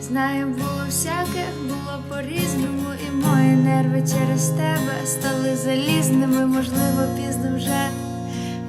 Знаю, було всяке, було по-різному, і мої нерви через тебе стали залізними, можливо, пізно вже,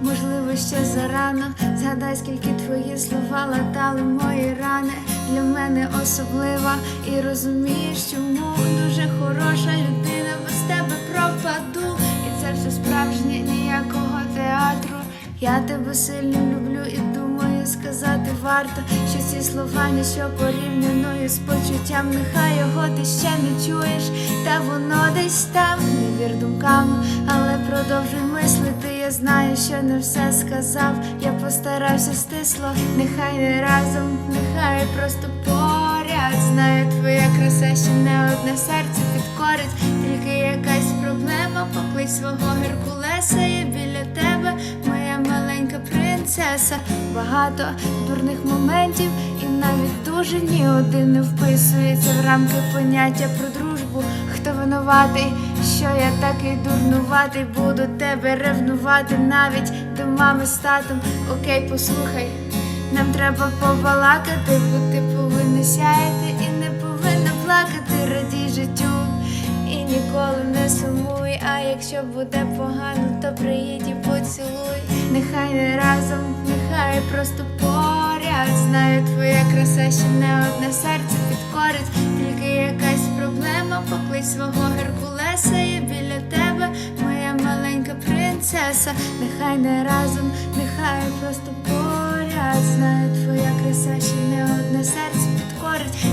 можливо, ще зарано. Згадай, скільки твої слова латали мої рани. Для мене особлива і розумієш, чому дуже хороша людина без тебе пропаду. І це все справжнє ніякого театру. Я тебе сильно люблю і думаю сказати варто, що ці слова ніщо порівняно із почуттям. Нехай його ти ще не чуєш, та воно десь там, не вір думкам, але продовжуй мислити. Я знаю, що не все сказав. Я постарався стисло, нехай не разом, нехай просто поряд. Знаю, твоя краса ще не одне серце підкорить, тільки якась проблема. Поклич свого Геркулеса, я біля тебе, принцеса. Багато дурних моментів, і навіть дуже ні один не вписується в рамки поняття про дружбу. Хто винуватий, що я такий дурнуватий, буду тебе ревнувати навіть до мами з татом. Окей, послухай. Нам треба побалакати, бо ти повинна сяяти і не повинна плакати, радій життю і ніколи не сумуй. А якщо буде погано, то приїдь і поцілуй. Нехай не разом, нехай просто поряд. Знаю, твоя краса ще не одне серце підкорить, тільки якась проблема. Поклич свого Геркулеса, я біля тебе, моя маленька принцеса. Нехай не разом, нехай просто поряд. Знаю, твоя краса ще не одне серце підкорить,